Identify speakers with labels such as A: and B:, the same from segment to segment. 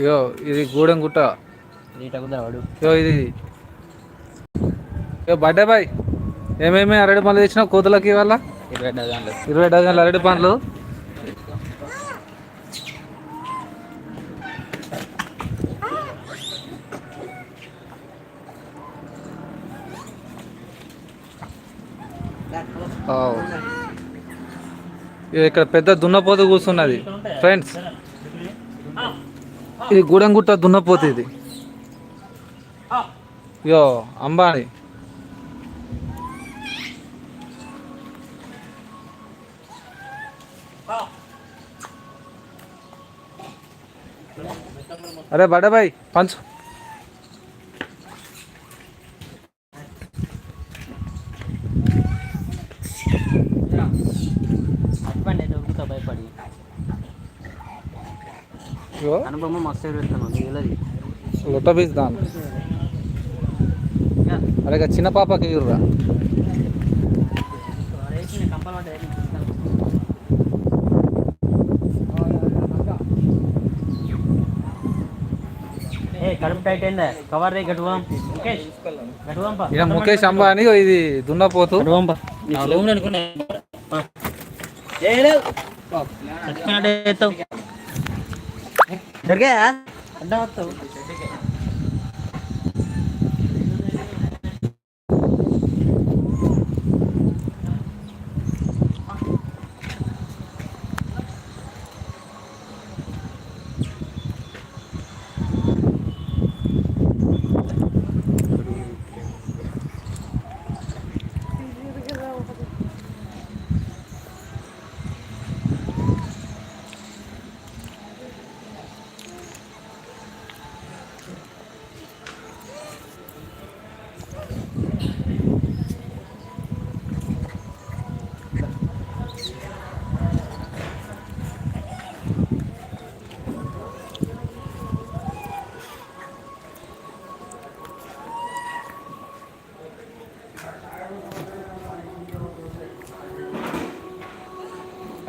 A: ఇగో ఇది గూడెం గుట్ట. ఇగో ఇది. ఇగో బర్త్డే బాయ్. ఏమేమి అరటి పండ్లు తెచ్చినావు కోతులకి ఇవాళ?
B: ఇరవై డజన్లు.
A: ఇరవై డజన్లు అరటి పండ్లు. ఇక్కడ పెద్ద దున్నపోతు కూర్చున్నది. ఫ్రెండ్స్ ఇది గూడెంగుట్ట దున్నపోతే ఇది. యో అంబానీ. అరే బడే బాయ్ పంచు.
B: అప్పండి దొరుకుతా భయపడి. మస్తు
A: లొట్ట పీస్ దాన్. అరే చిన్న పాపకి ఇవ్వరా
B: గట్టువాం ముఖేష్
A: అంబానీ ఇది దున్నపోతు.
B: గట్టువాం పా. రూమ్ అనుకున్నా Durga ya? Ada
A: tuh.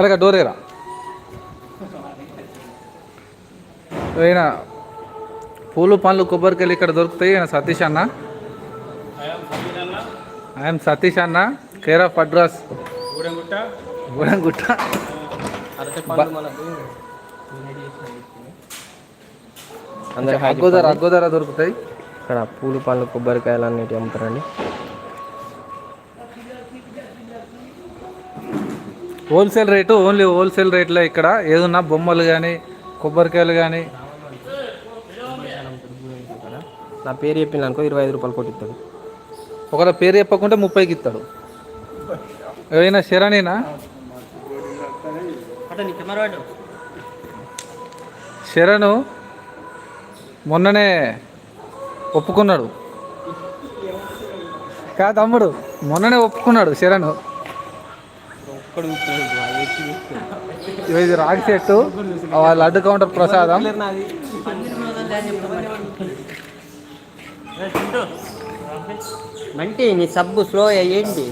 A: ఇక డోరేరా ఈయన పూలు పండ్లు కొబ్బరికాయలు ఇక్కడ దొరుకుతాయి. ఈయన సతీష్ అన్న. ఐఎమ్ సతీష్ అన్న కేర్ ఆఫ్ అడ్రస్. గూడెంగుట్ట అగ్గోదర అగ్గోదర దొరుకుతాయి.
B: ఇక్కడ పూలు పళ్ళు కొబ్బరికాయలు అన్నిటి అమ్ముతారండి.
A: హోల్సేల్ రేటు ఓన్లీ హోల్సేల్ రేట్లో ఇక్కడ. ఏదున్నా బొమ్మలు కానీ కొబ్బరికాయలు కానీ
B: నా పేరు చెప్పిన అనుకో ఇరవై ఐదు రూపాయలు కొట్టిస్తాడు.
A: ఒకవేళ పేరు చెప్పకుంటే ముప్పైకి ఇస్తాడు. ఏమైనా శరణేనా? శరణు మొన్ననే ఒప్పుకున్నాడు. కా తమ్ముడు మొన్ననే ఒప్పుకున్నాడు శరణు. ఇది రాగి చెట్టు వాళ్ళ అడ్డు కౌంటర్ ప్రసాదం.
B: మంటి నీ సబ్బు స్లో ఏంటి?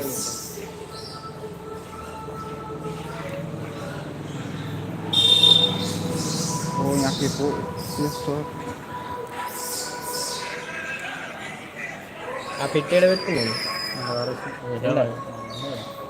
B: ఆ పెట్టేడ పెట్టుకున్నాను